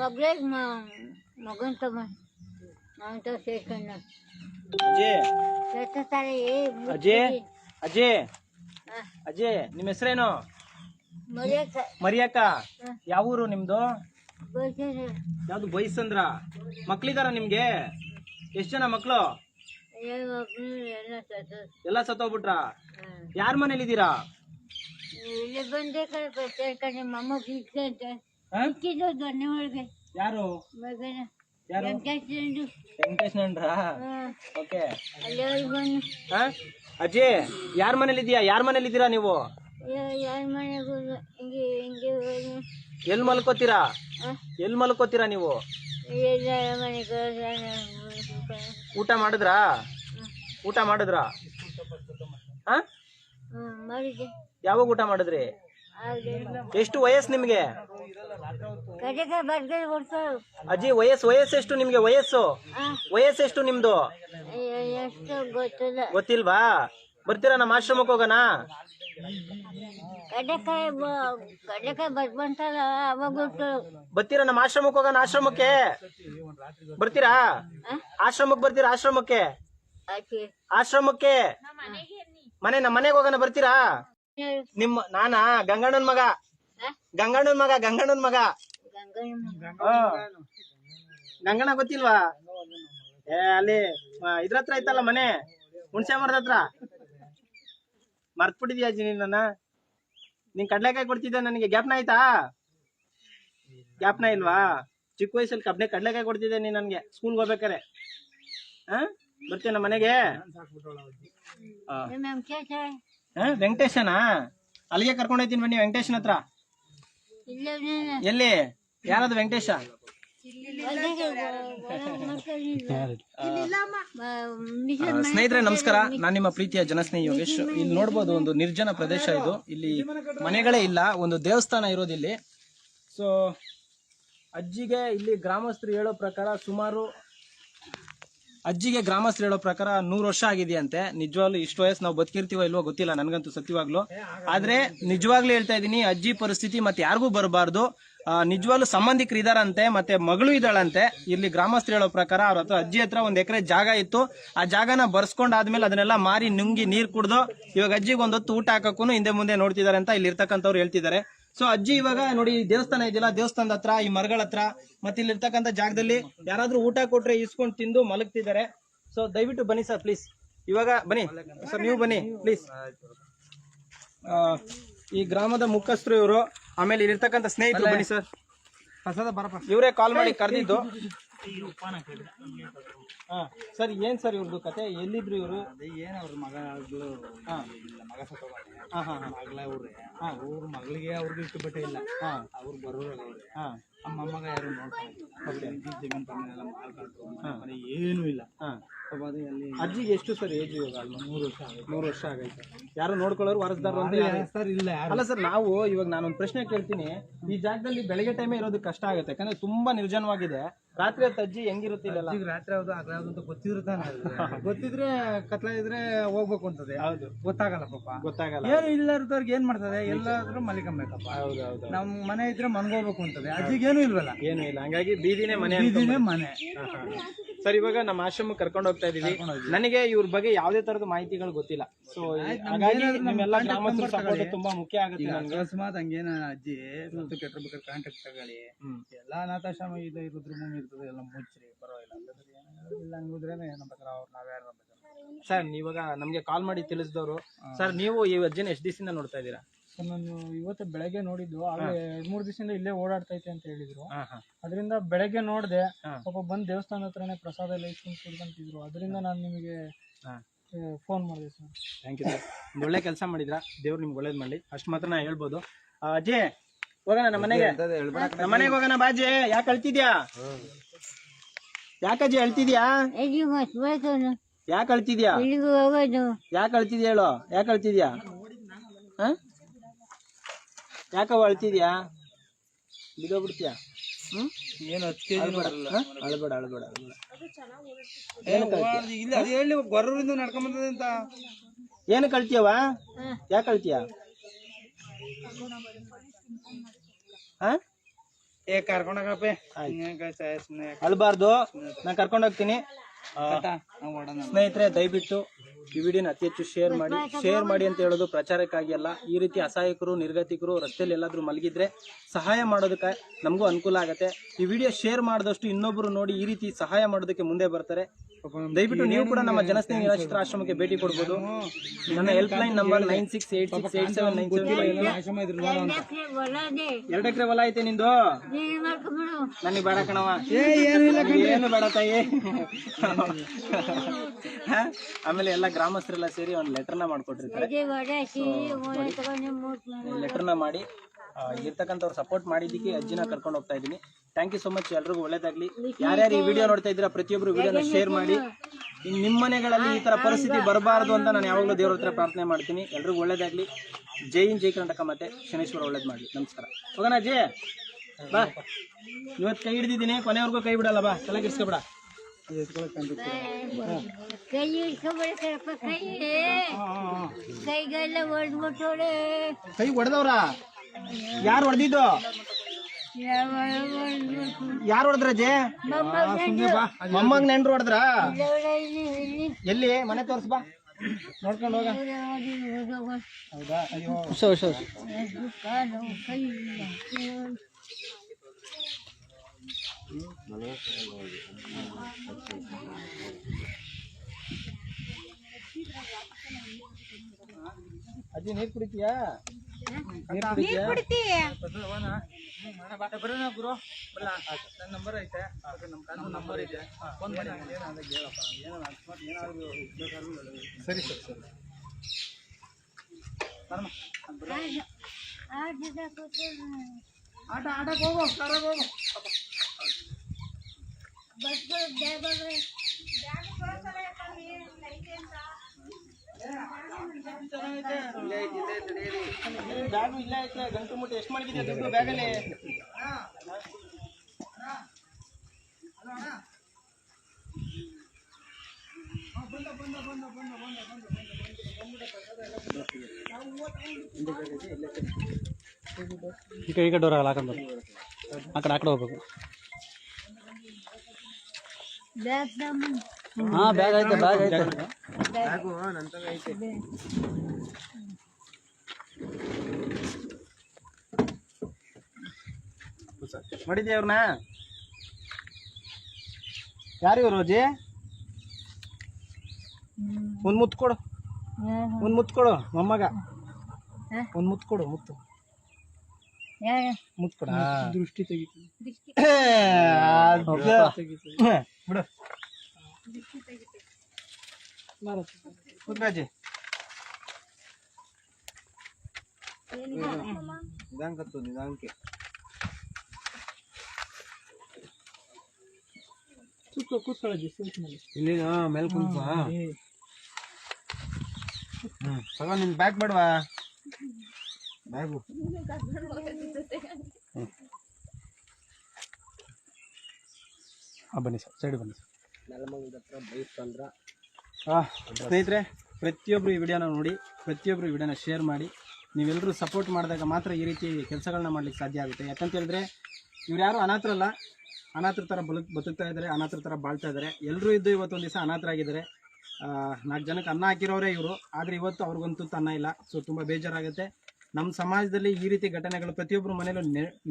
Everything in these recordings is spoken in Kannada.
ಮಗಳಿಗೆ ಮಗನ್ ತಮ್ಮ ಅಂತ ಸೇರ್ಕೊಂಡ ಅಜಯ್ ಸೇರ್ತಾರೆ ಅಜಯ್ ಅಜಯ್ ಅಜಯ್ ನಿಮ್ಮ ಹೆಸರೇನು? ಮರ್ಯಾಕ? ಮರಿಯಕ್ಕ ಯಾವ ಊರು ನಿಮ್ದು? ಯಾವ್ದು ಬೈಸಂದ್ರ? ಮಕ್ಳಿದಾರ ನಿಮ್ಗೆ? ಎಷ್ಟ್ ಜನ ಮಕ್ಳು? ಮಕ್ಕಳು ಎಲ್ಲ ಸತ್ತು. ಎಲ್ಲ ಸತ್ತೋಗ್ಬಿಟ್ರ ಯಾರ ಮನೇಲಿದ್ದೀರಾ? ಬಂದೆ ಕಡೆ ಸೇರ್ಕೊಂಡು ನಿಮ್ಮ ಅಮ್ಮ ದೊಣ್ಣೆ ಒಳಗೆ ಯಾರು? ಮಗನ. ಯಾರು? ಎಂಟು ವೆಂಕಟೇಶ್ ನನ್ರ ಓಕೆ. ಅಲ್ಲಿ ಅವ್ರು ಬಂದು. ಅಜಯ್ ಯಾರ ಮನೇಲಿದ್ಯಾ ಯಾರ ಮನೇಲಿದ್ದೀರಾ ನೀವು? ಯಾರ ಮನೆಗೂ ಹಿಂಗೆ ಹಿಂಗೆ ಹೋಗಿ ಎಲ್ ಮಲ್ಕೋತೀರಾ? ಎಲ್ ಮಲ್ಕೋತೀರಾ ನೀವು? ಎಲ್ಲರ ಮನೆಗೆ ಊಟ ಮಾಡಿದ್ರಾ? ಊಟ ಮಾಡಿದ್ರಾ? ಹಾ? ಹ್ಞೂ ಮಾಡಿದ್ದೆ. ಯಾವಾಗ ಊಟ ಮಾಡಿದ್ರಿ? ಎಷ್ಟು ವಯಸ್ಸು ನಿಮ್ಗೆ? ಕಡೆಗೆ ಅಜ್ಜಿ ವಯಸ್ಸು ಎಷ್ಟು ನಿಮ್ಗೆ? ವಯಸ್ಸು? ವಯಸ್ಸೆಷ್ಟು ನಿಮ್ದು? ಎಷ್ಟು ಗೊತ್ತಿಲ್ಲ. ಗೊತ್ತಿಲ್ವಾ? ಬರ್ತೀರಾ ನಮ್ಮ ಆಶ್ರಮಕ್ಕೆ ಹೋಗೋಣ? ಕಡೆಕಾಯಿ ಕಡೆಕಾಯಿ ಬರ್ಬಂತಲ್ಲ ಅವಾಗ ಗೊತ್ತು. ಬರ್ತೀರಾ ನಮ್ಮ ಆಶ್ರಮಕ್ಕೆ ಹೋಗೋಣ ಆಶ್ರಮಕ್ಕೆ? ಬರ್ತೀರಾ? ಆಶ್ರಮಕ್ಕೆ ಬರ್ತೀರಾ ಆಶ್ರಮಕ್ಕೆ? ಆಚೆ ಆಶ್ರಮಕ್ಕೆ? ಮನೆ ನಮ್ಮ ಮನೆಗೆ ಹೋಗೋಣ ಬರ್ತೀರಾ? ನಿಮ್ಮ ನಾನಾ? ಗಂಗಣ್ಣನ ಮಗ? ಗಂಗಣ್ಣನ್ ಮಗ ಗಂಗಣ್ಣನ್ ಮಗ. ಗಂಗಣ್ಣ ಗೊತ್ತಿಲ್ವಾ? ಏ ಅಲ್ಲಿ ಆ, ಇದ್ರ ಹತ್ರ ಐತಲ್ಲ ಮನೆ? ಹುಣ್ಸೆ ಮರದ ಹತ್ರ? ಮರ್ತ್ಬಿಟ್ಟಿದ್ಯಾ ಅಜ್ಜಿ ನೀನ್ ನನ್ನ? ನಿನ್ ಕಡ್ಲೆಕಾಯಿ ಕೊಡ್ತಿದ್ದೆ ನನಗೆ? ಗ್ಯಾಪ್ನ ಆಯ್ತಾ? ಗ್ಯಾಪ್ನ ಇಲ್ವಾ? ಚಿಕ್ಕ ವಯಸ್ಸಲ್ಲಿ ಕಬ್ನೆ ಕಡ್ಲೆಕಾಯಿ ಕೊಡ್ತಿದ್ದೆ ನೀನ್ ನನ್ಗೆ? ಸ್ಕೂಲ್ಗೆ ಹೋಗ್ಬೇಕಾರೆ? ಹಾ ಬರ್ತೀಯ ನಮ್ಮ ಮನೆಗೆ? ವೆಂಕಟೇಶನ ನಿಮ್ಮ ಹಾ ವೆಂಕಟೇಶನಾ? ಅಲ್ಲಿಗೆ ಕರ್ಕೊಂಡು ಹೋಯ್ತೀನಿ ಬನ್ನಿ ವೆಂಕಟೇಶನ್ ಹತ್ರ. ಎಲ್ಲಿ? ಯಾರದು ವೆಂಕಟೇಶ? ಸ್ನೇಹಿತರೆ, ನಮಸ್ಕಾರ. ನಾನು ನಿಮ್ಮ ಪ್ರೀತಿಯ ಜನಸ್ನೇಹಿ ಯೋಗೇಶ್. ಇಲ್ಲಿ ನೋಡ್ಬೋದು ಒಂದು ನಿರ್ಜನ ಪ್ರದೇಶ ಇದು. ಇಲ್ಲಿ ಮನೆಗಳೇ ಇಲ್ಲ, ಒಂದು ದೇವಸ್ಥಾನ ಇರೋದಿಲ್ಲಿ. ಸೊ ಅಜ್ಜಿಗೆ ಇಲ್ಲಿ ಗ್ರಾಮಸ್ಥರು ಹೇಳೋ ಪ್ರಕಾರ ಸುಮಾರು ಅಜ್ಜಿಗೆ ಗ್ರಾಮಸ್ಥರು ಹೇಳೋ ಪ್ರಕಾರ ನೂರು ವರ್ಷ ಆಗಿದೆಯಂತೆ. ನಿಜವಾಗ್ಲೂ ಇಷ್ಟು ವಯಸ್ಸು ನಾವು ಬದುಕಿರ್ತೀವೋ ಇಲ್ವೋ ಗೊತ್ತಿಲ್ಲ ನನಗಂತೂ ಸತ್ಯವಾಗ್ಲೂ. ಆದ್ರೆ ನಿಜವಾಗ್ಲೂ ಹೇಳ್ತಾ ಇದ್ದೀನಿ, ಅಜ್ಜಿ ಪರಿಸ್ಥಿತಿ ಮತ್ತೆ ಯಾರಿಗೂ ಬರಬಾರ್ದು. ನಿಜವಾಗ್ಲೂ ಸಂಬಂಧಿಕರು ಇದಾರಂತೆ, ಮತ್ತೆ ಮಗಳು ಇದ್ದಾಳಂತೆ. ಇಲ್ಲಿ ಗ್ರಾಮಸ್ಥರು ಹೇಳೋ ಪ್ರಕಾರ ಅವ್ರ ಹತ್ರ ಅಜ್ಜಿ ಹತ್ರ ಒಂದ್ ಎಕರೆ ಜಾಗ ಇತ್ತು. ಆ ಜಾಗನ ಬರ್ಸ್ಕೊಂಡಾದ್ಮೇಲೆ ಅದನ್ನೆಲ್ಲ ಮಾರಿ ನುಂಗಿ ನೀರ್ ಕುಡ್ದು ಇವಾಗ ಅಜ್ಜಿಗೆ ಒಂದೊತ್ತು ಊಟ ಹಾಕಕ್ಕೂ ಹಿಂದೆ ಮುಂದೆ ನೋಡ್ತಿದ್ದಾರೆ ಅಂತ ಇಲ್ಲಿ ಇರ್ತಕ್ಕಂಥವ್ರು ಹೇಳ್ತಿದ್ದಾರೆ. ಸೊ ಅಜ್ಜಿ ಇವಾಗ ನೋಡಿ ದೇವಸ್ಥಾನ ಇದೆಯಲ್ಲ ದೇವಸ್ಥಾನದ ಹತ್ರ ಈ ಮರಗಳ ಹತ್ರ ಮತ್ತೆ ಇಲ್ಲಿ ಇರ್ತಕ್ಕಂಥ ಜಾಗದಲ್ಲಿ ಯಾರಾದ್ರೂ ಊಟ ಕೊಟ್ರೆ ಇಸ್ಕೊಂಡು ತಿಂದು ಮಲಗ್ತಿದ್ದಾರೆ. ಸೊ ದಯವಿಟ್ಟು ಬನ್ನಿ ಸರ್ ಪ್ಲೀಸ್ ಇವಾಗ ಬನ್ನಿ. ಸರ್ ನೀವು ಬನ್ನಿ ಪ್ಲೀಸ್ ಈ ಗ್ರಾಮದ ಮುಖಸ್ಥರು ಇವರು. ಆಮೇಲೆ ಇಲ್ಲಿರ್ತಕ್ಕಂಥ ಸ್ನೇಹಿತರು ಬನ್ನಿ ಸರ್ ಇವರೇ ಕಾಲ್ ಮಾಡಿ ಕರೆದಿದ್ದು. ಹಾ. ಸರ್ ಏನು ಸರ್ ಇವ್ರದ್ದು ಕತೆ? ಎಲ್ಲಿದ್ರು ಇವರು? ಏನ್ ಅವ್ರ ಮಗಳು ಇಲ್ಲ ಮಗ ಸತ್ತೋಗಾನೆ ಹಾಂ ಹಾ ಮಗಳ ಅವ್ರೆ. ಅವ್ರ ಮಗಳಿಗೆ ಅವ್ರಿಗೆ ಇಷ್ಟು ಬಟ್ಟೆ ಇಲ್ಲ. ಹಾಂ. ಅವ್ರು ಬರೋರಾಗ ಅವ್ರೆ. ಹಾ. ಮೊಮ್ಮಗ ಯಾರು ನೋಡ್ತಾರೆ ಏನೂ ಇಲ್ಲ. ಅಜ್ಜಿಗೆ ಎಷ್ಟು ಸರ್ ಏಜ್ ಇವಾಗ? ಮೂರು ವರ್ಷ ಮೂರು ವರ್ಷ ಆಗೈತೆ ಯಾರು ನೋಡ್ಕೊಳ್ಳೋರು ವಾರಸ್ದಾರ ಸರ್ ಇಲ್ಲ ಅಲ್ಲ ಸರ್ ನಾವು ಇವಾಗ ನಾನೊಂದು ಪ್ರಶ್ನೆ ಕೇಳ್ತೀನಿ. ಈ ಜಾಗದಲ್ಲಿ ಬೆಳಗ್ಗೆ ಟೈಮೇ ಇರೋದು ಕಷ್ಟ ಆಗುತ್ತೆ. ಯಾಕಂದ್ರೆ ತುಂಬಾ ನಿರ್ಜನವಾಗಿದೆ. ರಾತ್ರಿ ಹೊತ್ತು ಅಜ್ಜಿ ಹೆಂಗಿರುತ್ತೆ ಇಲ್ಲ ರಾತ್ರಿ ಯಾವ್ದು ಹಗಲು ಯಾವ್ದು ಅಂತ ಗೊತ್ತಿದ್ರು ತಾನೆ ಗೊತ್ತಿದ್ರೆ ಕತ್ಲ ಇದ್ರೆ ಹೋಗ್ಬೇಕು ಅಂತದೆ. ಹೌದು. ಗೊತ್ತಾಗಲ್ಲ ಪಾಪ. ಗೊತ್ತಾಗಲ್ಲ. ಏನು ಇಲ್ಲ ಇರೋದವ್ರಿಗೆ ಏನ್ ಮಾಡ್ತದೆ? ಎಲ್ಲಾದ್ರೂ ಮಲಿಕಂಬೇಕಪ್ಪ ಹೌದು ಹೌದು ನಮ್ ಮನೆ ಇದ್ರೆ ಮನ್ಗೋಗ್ಬೇಕು ಅಂತದೆ. ಅಜ್ಜಿಗೇನು ಇಲ್ವಲ್ಲ? ಏನು ಇಲ್ಲ. ಹಂಗಾಗಿ ಬೀದಿನೇ ಮನೆ ಬೀದಿನೇ ಮನೆ. ಸರ್ ಇವಾಗ ನಮ್ಮ ಆಶ್ರಮ ಕರ್ಕೊಂಡು ಹೋಗ್ತಾ ಇದೀವಿ ನನಗೆ ಇವ್ರ ಬಗ್ಗೆ ಯಾವುದೇ ತರದ ಮಾಹಿತಿಗಳು ಗೊತ್ತಿಲ್ಲ. ಸೊ ಹಾಗಾಗಿ ನಿಮ್ಮೆಲ್ಲ ಗ್ರಾಮಸ್ಥರ ಸಪೋರ್ಟ್ ತುಂಬಾ ಮುಖ್ಯ ಆಗುತ್ತೆ ಈಗ ನನಗೆ. ಅಕಸ್ಮಾತ್ ಹಂಗೇನ ಅಜ್ಜಿ ಸತ್ತು ಕೆಟ್ಟಿರ್ಬೇಕಾದ್ರೆ ಕಾಂಟ್ಯಾಕ್ಟ್ ತಗೊಳ್ಳಿ. ಎಲ್ಲ ಅನಾಥಾಶ್ರಮ ಇದು ಇರುದ್ರ ಭೂಮಿ ಇರ್ತದೆ ಎಲ್ಲ ಮುಚ್ಚ್ರಿ ಪರವಾಗಿಲ್ಲ. ಇಲ್ಲ ಹಂಗಿದ್ರೆ ಅವ್ರು ನಾವ್ಯಾರು ಸರ್ ಇವಾಗ ನಮ್ಗೆ ಕಾಲ್ ಮಾಡಿ ತಿಳಿಸಿದವರು. ಸರ್ ನೀವು ಈ ಅಜ್ಜಿನ ಎಷ್ಟು ದಿವಸದಿಂದ ನೋಡ್ತಾ ಇದ್ದೀರಾ? ಸರ್ ನಾನು ಇವತ್ತು ಬೆಳಗ್ಗೆ ನೋಡಿದ್ದು ಆಗಲೇ ಎರಡ್ ಮೂರ್ ದಿವಸದಿಂದ ಇಲ್ಲೇ ಓಡಾಡ್ತೈತೆ ಅಂತ ಹೇಳಿದ್ರು. ಹಾ ಹಾ. ಅದರಿಂದ ಬೆಳಗ್ಗೆ ನೋಡಿದೆ ಹಾ. ಪಾಪ ಬಂದ್ ದೇವಸ್ಥಾನ ಹತ್ರನೇ ಪ್ರಸಾದ ಎಲ್ಲ ಇಸ್ಕೊಂಡು ಕುಡ್ಕೊಂತಿದ್ರು ಅದರಿಂದ ನಾನು ನಿಮಗೆ ಹಾ. ಫೋನ್ ಮಾಡಿದೆ ಸರ್ ಥ್ಯಾಂಕ್ ಯು ಸರ್ ಒಂದು ಒಳ್ಳೆ ಕೆಲಸ ಮಾಡಿದ್ರಾ? ದೇವ್ರು ನಿಮ್ಗೆ ಒಳ್ಳೇದು ಮಾಡಿ ಅಷ್ಟು ಮಾತ್ರ ನಾ ಹೇಳ್ಬೋದು. ಆ, ಅಜ್ಜಿ ಹೋಗೋಣ ನಮ್ಮ ಮನೆಗೆ. ನಮ್ಮ ಮನೆಗೆ ಹೋಗೋಣ ಬಾಜಿ ಯಾಕೆ ಅಳ್ತಿದ್ಯಾ? ಯಾಕಜ್ಜಿ ಅಳ್ತಿದ್ಯಾ? ಎಲ್ಲಿ ಯಾಕೆ ಅಳ್ತಿದ್ಯಾ? ಹೋಗೋದು? ಯಾಕೆ ಅಳ್ತಿದ್ಯಾ ಹೇಳು? ಯಾಕೆ ಅಳ್ತಿದ್ಯಾ? ಹ? ಯಾಕವ ಅಳ್ತಿದ್ಯಾ? ಬಿದ್ದೋಗ್ಬಿಡ್ತೀಯಾ? ಹ್ಮ್? ಏನು ಹತ್ತು ಕೆ ಅಳ್ಬೇಡ. ಹ? ಅಳ್ಬೇಡ ಅಳ್ಬೇಡ ಅಳ್ಬೇಡ. ಇಲ್ಲ ಅದು ಹೇಳಿ ಗೊರ್ರೂರಿಂದ ನಡ್ಕೊಂಬಂದದೆ ಅಂತ. ಏನಕ್ಕೆ ಅಳ್ತೀಯವ ಯಾಕೆ ಅಳ್ತೀಯ? ಹಾ? ಏ ಕರ್ಕೊಂಡೋಗಪ್ಪ ಸುಮ್ಮನೆ ಅಳ್ಬಾರ್ದು. ನಾನು ಕರ್ಕೊಂಡು ಹೋಗ್ತೀನಿ. ಸ್ನೇಹಿತರೆ, ದಯವಿಟ್ಟು ಈ ವಿಡಿಯೋನ ಅತಿ ಹೆಚ್ಚು ಶೇರ್ ಮಾಡಿ. ಶೇರ್ ಮಾಡಿ ಅಂತ ಹೇಳೋದು ಪ್ರಚಾರಕ್ಕಾಗಿ ಅಲ್ಲ ಈ ರೀತಿ ಅಸಹಾಯಕರು, ನಿರ್ಗತಿಕರು, ರಸ್ತೆಯಲ್ಲಿ ಎಲ್ಲಾದರೂ ಮಲಗಿದ್ರೆ ಸಹಾಯ ಮಾಡೋದಕ್ಕೆ ನಮಗೂ ಅನುಕೂಲ ಆಗುತ್ತೆ. ಈ ವಿಡಿಯೋ ಶೇರ್ ಮಾಡಿದಷ್ಟು ಇನ್ನೊಬ್ಬರು ನೋಡಿ ಈ ರೀತಿ ಸಹಾಯ ಮಾಡೋದಕ್ಕೆ ಮುಂದೆ ಬರ್ತಾರೆ. ದಯವಿಟ್ಟು ನೀವು ಕೂಡ ನಮ್ಮ ಜನಸ್ನೇಹಿ ನಿರಾಶ್ರಿತರ ಆಶ್ರಮಕ್ಕೆ ಭೇಟಿ ಕೊಡ್ಬೋದು. ನನ್ನ helpline number nine six eight six eight seven nine seven ಎರಡು ಎಕರೆ ಹೊಲ ಐತೆ ನಿಂದು? ನನಗೆ ಬೇಡ ಕಣವ ಏ ಏನು ಬೇಡ ತಾಯಿ. ಹ? ಆಮೇಲೆ ಎಲ್ಲ ಗ್ರಾಮಸ್ಥರೆಲ್ಲ ಸೇರಿ ಒಂದು ಲೆಟರ್ನ ಮಾಡ್ಕೊಟ್ಟಿರ್ತಾರೆ. ಲೆಟರ್ನ ಮಾಡಿ ಇರ್ತಕ್ಕಂಥವ್ರು ಸಪೋರ್ಟ್ ಮಾಡಿದ್ದಕ್ಕೆ ಅಜ್ಜಿನ ಕರ್ಕೊಂಡು ಹೋಗ್ತಾ ಇದ್ದೀನಿ. ಥ್ಯಾಂಕ್ ಯು ಸೊ ಮಚ್ ಎಲ್ರಿಗೂ ಒಳ್ಳೇದಾಗ್ಲಿ. ಯಾರ್ಯಾರು ಈ ವಿಡಿಯೋ ನೋಡ್ತಾ ಇದ್ದೀರಾ ಪ್ರತಿಯೊಬ್ಬರು ವಿಡಿಯೋನ ಶೇರ್ ಮಾಡಿ. ನಿಮ್ಮ ಮನೆಗಳಲ್ಲಿ ಈ ತರ ಪರಿಸ್ಥಿತಿ ಬರಬಾರದು ಅಂತ ನಾನು ಯಾವಾಗಲೂ ದೇವ್ರ ಹತ್ರ ಪ್ರಾರ್ಥನೆ ಮಾಡ್ತೀನಿ. ಎಲ್ರಿಗೂ ಒಳ್ಳೇದಾಗ್ಲಿ. ಜೈ ಇನ್ ಜೈ ಕರ್ನಾಟಕ ಮತ್ತೆ ಶನೇಶ್ವರ ಒಳ್ಳೇದು ಮಾಡಿ ನಮಸ್ಕಾರ. ಹೋಗೋಣ ಅಜ್ಜಿ? ಬಾ. ಇವತ್ತು ಕೈ ಹಿಡಿದಿದ್ದೀನಿ. ಕೊನೆವರೆಗೂ ಕೈ ಬಿಡಲ್ಲ ಬಾ. ಚೆನ್ನಾಗಿ ಕೆಡ್ಸ್ಕೊಬೇಡ ಕೈ ಕೈಗೆಲ್ಲ ಕೈ ಹೊಡೆದವ್ರ ಯಾರು ಹೊಡೆದಿದ್ದು? ಯಾರು ಹೊಡೆದ್ರ ಅಜ್ಜಿ? ಮೊಮ್ಮಗ್ ನೆಂಟ್ರು ಹೊಡೆದ್ರ? ಎಲ್ಲಿ? ಮನೆ ತೋರ್ಸ್ ಬಾ. ನೋಡ್ಕೊಂಡು ಹೋಗ. ಹೌದಾ? ಅಯ್ಯೋ. ಹುಷ ಹುಷ ಅಜ್ಜಿ ನೀರ್ ಕುಡಿತೀಯಾ? ನೀರ್ ಕುಡಿತೀಯಾ? ಬರೋಣ ಗುರು ಬರಲ್ಲ ನನ್ನ ನಂಬರ್ ಐತೆ ಅದು ನಮ್ಮ ಕಾನು ನಂಬರ್ ಐತೆ ಫೋನ್ ಮಾಡಿ ಏನಾದ್ರೆ ಹೇಳಪ್ಪ ಏನಾದ್ರು ಅಕಸ್ಮಾತ್ ಏನಾದ್ರು ಬೇಕಾದ್ರೂ ಸರಿ ಸರಿ. ಸರಿ ಆಟ ಆಟಕ್ಕೆ ಹೋಗು ಕಾರಾಗ ಹೋಗು. ಬ್ಯಾಗು ಇಲ್ಲ ಐತೆ ಗಂಟು ಮುಟ್ಟಿ. ಎಷ್ಟು ಮಾಡಿದ್ಯಾ ದುಡ್ಡು ಬ್ಯಾಗಲ್ಲಿ? ಈ ಕಡೆ ಈ ಕಡೆ ಡೋರ್ ಹಾಕೊಂಡು ಆ ಕಡೆ ಆ ಕಡೆ ಹೋಗ್ಬೇಕು. ಹಾ ಬ್ಯಾಗ್ ಐತೆ ಬ್ಯಾಗ್ ಐತೆ. ನೋಡಿದ್ಯಾ ಇವ್ರನ್ನ ಯಾರು ಇವ್ರು ಅಜ್ಜಿ ಒಂದ್ ಮುತ್ತು ಕೊಡು. ಒಂದ್ ಮುತ್ತು ಕೊಡು ಮೊಮ್ಮಗ. ಒಂದ್ ಮುತ್ತು ಕೊಡು ಮುತ್ತು. ಮುತ್ತು ಕೊಡ. ದೃಷ್ಟಿ ತೆಗಿತು ಬಿಡು. ನಿಧಾನಕತ್ತು ನಿಧಾನಕ್ಕೆ ಕೂತ್ಕೊ ಕೂತ್ಕೊಳ್ಳಿ ಇಲ್ಲಿ ಮೇಲೆ. ಕುಂತ ಹ್ಮ್ ತಗೋ ನಿನ್ ಬ್ಯಾಗ್ ಬೇಡವಾ ಬ್ಯಾಗು ಹಾಂ ಬನ್ನಿ ಸರ್ ಸೈಡ್ ಬನ್ನಿ ಸರ್. ನೆಲಮಂಗದ ಹತ್ರ ಬೈಕ್ ಆ, ಸ್ನೇಹಿತರೆ ಪ್ರತಿಯೊಬ್ಬರು ಈ ವಿಡಿಯೋನ ನೋಡಿ ಪ್ರತಿಯೊಬ್ಬರು ಈ ವಿಡಿಯೋನ ಶೇರ್ ಮಾಡಿ. ನೀವೆಲ್ಲರೂ ಸಪೋರ್ಟ್ ಮಾಡಿದಾಗ ಮಾತ್ರ ಈ ರೀತಿ ಕೆಲಸಗಳನ್ನ ಮಾಡ್ಲಿಕ್ಕೆ ಸಾಧ್ಯ ಆಗುತ್ತೆ. ಯಾಕಂತ ಹೇಳಿದ್ರೆ, ಇವ್ರು ಯಾರು ಅನಾಥರಲ್ಲ, ಅನಾಥರ ಥರ ಬದುಕ್ ಬದುಕ್ತಾ ಇದ್ದಾರೆ, ಅನಾಥರ ಥರ ಬಾಳ್ತಾ ಇದ್ದಾರೆ. ಎಲ್ಲರೂ ಇದ್ದು ಇವತ್ತೊಂದು ದಿವಸ ಅನಾಥರಾಗಿದ್ದಾರೆ. ನಾಲ್ಕು ಜನಕ್ಕೆ ಅನ್ನ ಹಾಕಿರೋರೇ ಇವರು. ಆದರೆ ಇವತ್ತು ಅವ್ರಿಗಂತೂ ಅನ್ನ ಇಲ್ಲ. ಸೊ ತುಂಬ ಬೇಜಾರಾಗುತ್ತೆ. ನಮ್ಮ ಸಮಾಜದಲ್ಲಿ ಈ ರೀತಿ ಘಟನೆಗಳು ಪ್ರತಿಯೊಬ್ಬರು ಮನೇಲೂ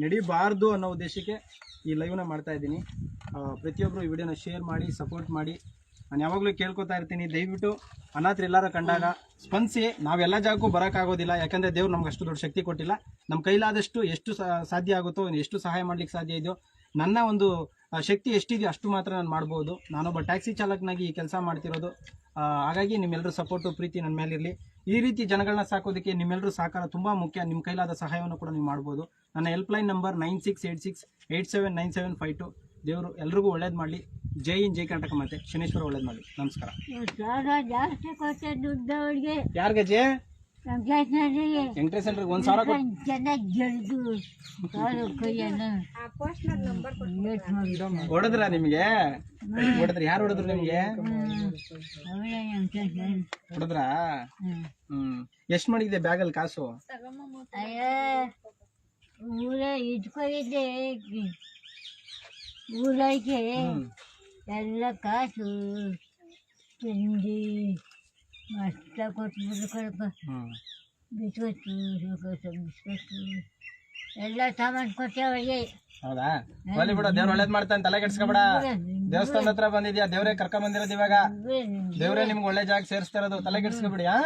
ನಡಿಬಾರ್ದು ಅನ್ನೋ ಉದ್ದೇಶಕ್ಕೆ ಈ ಲೈವ್ನ ಮಾಡ್ತಾ ಇದ್ದೀನಿ. ಪ್ರತಿಯೊಬ್ಬರು ಈ ವಿಡಿಯೋನ ಶೇರ್ ಮಾಡಿ ಸಪೋರ್ಟ್ ಮಾಡಿ. ನಾನು ಯಾವಾಗಲೂ ಕೇಳ್ಕೊತಾ ಇರ್ತೀನಿ, ದಯವಿಟ್ಟು ಅನಾಥರು ಎಲ್ಲರೂ ಕಂಡಾಗ ಸ್ಪಂದಿಸಿ, ನಾವೆಲ್ಲ ಜಾಗಕ್ಕೂ ಬರೋಕ್ಕಾಗೋದಿಲ್ಲ, ಯಾಕಂದರೆ ದೇವ್ರು ನಮ್ಗೆ ಅಷ್ಟು ದೊಡ್ಡ ಶಕ್ತಿ ಕೊಟ್ಟಿಲ್ಲ. ನಮ್ಮ ಕೈಲಾದಷ್ಟು ಎಷ್ಟು ಸಾಧ್ಯ ಆಗುತ್ತೋ, ಎಷ್ಟು ಸಹಾಯ ಮಾಡ್ಲಿಕ್ಕೆ ಸಾಧ್ಯ ಇದೆಯೋ, ನನ್ನ ಒಂದು ಶಕ್ತಿ ಎಷ್ಟಿದೆಯೋ ಅಷ್ಟು ಮಾತ್ರ ನಾನು ಮಾಡ್ಬೋದು. ನಾನೊಬ್ಬ ಟ್ಯಾಕ್ಸಿ ಚಾಲಕನಾಗಿ ಈ ಕೆಲಸ ಮಾಡ್ತಿರೋದು. ಹಾಗಾಗಿ ನಿಮ್ಮೆಲ್ಲರೂ ಸಪೋರ್ಟು, ಪ್ರೀತಿ ನನ್ನ ಮೇಲಿರಲಿ. ಈ ರೀತಿ ಜನಗಳನ್ನ ಸಾಕೋದಕ್ಕೆ ನಿಮ್ಮೆಲ್ಲರೂ ಸಹಕಾರ ತುಂಬ ಮುಖ್ಯ. ನಿಮ್ಮ ಕೈಲಾದ ಸಹಾಯವನ್ನು ಕೂಡ ನೀವು ಮಾಡ್ಬೋದು. ನನ್ನ helpline number nine six eight six eight seven nine seven five two. ದೇವರು ಎಲ್ರಿಗೂ ಒಳ್ಳೇದು ಮಾಡಲಿ. ಜೈ ಇನ್ ಜೈ ಕರ್ನಾಟಕ ಮತ್ತೆ ಶನೇಶ್ವರ ಒಳ್ಳೇದು ಮಾಡಲಿ. ನಮಸ್ಕಾರ. ಜಾಸ್ತಿ ಕೊಟ್ಟೆ ದುಡ್ಡು ಅವ್ರಿಗೆ ಯಾರಿಗಜ್ಜೆ ನಮ್ಮ ಜಾಸ್ತಿಗೆ ವೆಂಕಟೇಶ್ ಸೆಂಟ್ರಿಗೆ ಒಂದು ಸಾವಿರ ಕೊಟ್ಟು ಚೆನ್ನಾಗಿ ಗೆಲ್ದು ಕಾಲು ಕೈಯನ್ನು ಹೊಡೆದ್ರ ನಿಮಗೆ? ಹೊಡೆದ್ರ? ಯಾರು ಹೊಡೆದ್ರು ನಿಮಗೆ? ಹೊಡೆದ್ರ? ಹ್ಮ್. ಎಷ್ಟ್ ಮಾಡಿದ್ದೆ ಮಾಡಿದೆ ಬ್ಯಾಗಲ್ಲಿ ಕಾಸು? ಇಟ್ಕೊಂಡಿದ್ದೆ ಊರೈಕೆ ಎಲ್ಲ ಕಾಸು ತಿಂಡಿ ಮಸ್ತ ಕೊಟ್ಟು ಕಡಪ ಬಿಸ್ಕೊಟ್ಟು ಬಿಸ್ಕಟ್ಟು ಬಿಸ್ಕಟ್ಟು ಎಲ್ಲ ಸಾಮಾನು ಕೊಟ್ಟೆ ಅವಳಿಗೆ ಹೌದಾ? ಹೋಗ್ಲಿ ಬಿಡು ದೇವ್ರ ಒಳ್ಳೇದ್ ಮಾಡ್ತಾನೆ ತಲೆ ಕೆಡ್ಸ್ಕೊಬೇಡ. ದೇವಸ್ಥಾನದ ಹತ್ರ ಬಂದಿದ್ಯಾ? ದೇವ್ರೇ ಕರ್ಕೊಂಡ್ ಬಂದಿರೋದು ಇವಾಗ ದೇವ್ರೇ ನಿಮ್ಗೆ ಒಳ್ಳೆ ಜಾಗ ಸೇರಿಸ್ತಾ ಇರೋದು. ತಲೆ ಕೆಡ್ಸ್ಕೊಬಿಡಿ ಹಾ?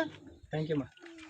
ಥ್ಯಾಂಕ್ ಯು ಮಾ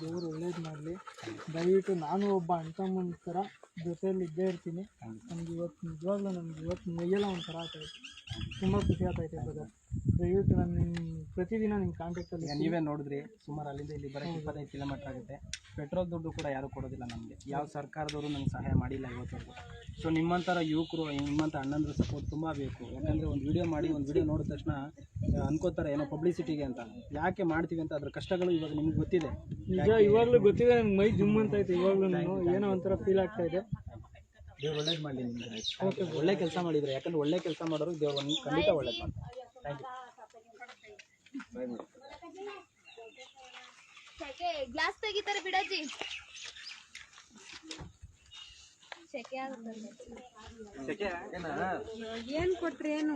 ದೇವರು ಒಳ್ಳೇದು ಮಾಡಲಿ. ದಯವಿಟ್ಟು ನಾನು ಒಬ್ಬ ಅಣ್ಣ ಥರ ಜೊತೆಯಲ್ಲಿ ಇದ್ದೇ ಇರ್ತೀನಿ. ನಮ್ಗೆ ಇವತ್ತು ನಿಜವಾಗ್ಲೂ ನಮ್ಗೆ ಇವತ್ತು ಮೈಯೆಲ್ಲ ಒಂಥರ ಆಗ್ತಾಯಿತ್ತು ತುಂಬ ಖುಷಿ ಆಗ್ತೈತೆ ಬ್ರದರ್ ದಯವಿಟ್ಟು ನಾನು ನಿಮ್ಮ ಪ್ರತಿದಿನ ನಿಮ್ಮ ಕಾಂಟ್ಯಾಕ್ಟಲ್ಲಿ ಅಲ್ಲಿ ನೀವೇ ನೋಡಿದ್ರಿ ಸುಮಾರು ಅಲ್ಲಿಂದ ಇಲ್ಲಿ ಬರೋಕ್ಕೆ ಇಪ್ಪತ್ತೈದು ಕಿಲೋಮೀಟರ್ ಆಗುತ್ತೆ. ಪೆಟ್ರೋಲ್ ದುಡ್ಡು ಕೂಡ ಯಾರು ಕೊಡೋದಿಲ್ಲ ನಮಗೆ. ಯಾವ ಸರ್ಕಾರದವರು ನಂಗೆ ಸಹಾಯ ಮಾಡಿಲ್ಲ ಇವತ್ತವರೆಗೂ. ಸೊ ನಿಮ್ಮಂಥರ ಯುವಕರು ನಿಮ್ಮಂಥ ಅಣ್ಣಂದ್ರ ಸಪೋರ್ಟ್ ತುಂಬ ಬೇಕು. ಯಾಕಂದರೆ ಒಂದು ವಿಡಿಯೋ ಮಾಡಿ ಒಂದು ವಿಡಿಯೋ ನೋಡಿದ ತಕ್ಷಣ ಅನ್ಕೋತಾರೆ ಏನೋ ಪಬ್ಲಿಸಿಟಿಗೆ ಅಂತ. ಯಾಕೆ ಮಾಡ್ತೀವಿ ಅಂತ ಅದ್ರ ಕಷ್ಟಗಳು ಇವಾಗ ನಿಮ್ಗೆ ಗೊತ್ತಿದೆ. ನಿಜ ಇವಾಗಲೂ ಗೊತ್ತಿದೆ ನನಗೆ ಮೈ ಜುಮ್ ಅಂತ ಐತೆ. ಇವಾಗಲೂ ನಾನು ಏನೋ ಒಂಥರ ಫೀಲ್ ಆಗ್ತಾ ಇದೆ. ದೇವ್ರು ಒಳ್ಳೇದು ಮಾಡಲಿ ನಿಮಗೆ. ಒಳ್ಳೆ ಕೆಲಸ ಮಾಡಿದ್ರೆ ಯಾಕಂದ್ರೆ ಒಳ್ಳೆ ಕೆಲಸ ಮಾಡೋರು ದೇವ್ರು ಖಂಡಿತ ಒಳ್ಳೇದು ಮಾಡ್ತಾರೆ. ಥ್ಯಾಂಕ್ ಯು ಗ್ಲಾಸ್ ತೆಗಿತಾರೆ ಬಿಡಜ್ಜಿ ಸೆಕೆ ಆಗುತ್ತೆ ಏನ ಏನ್ ಕೊಟ್ರಿ ಏನು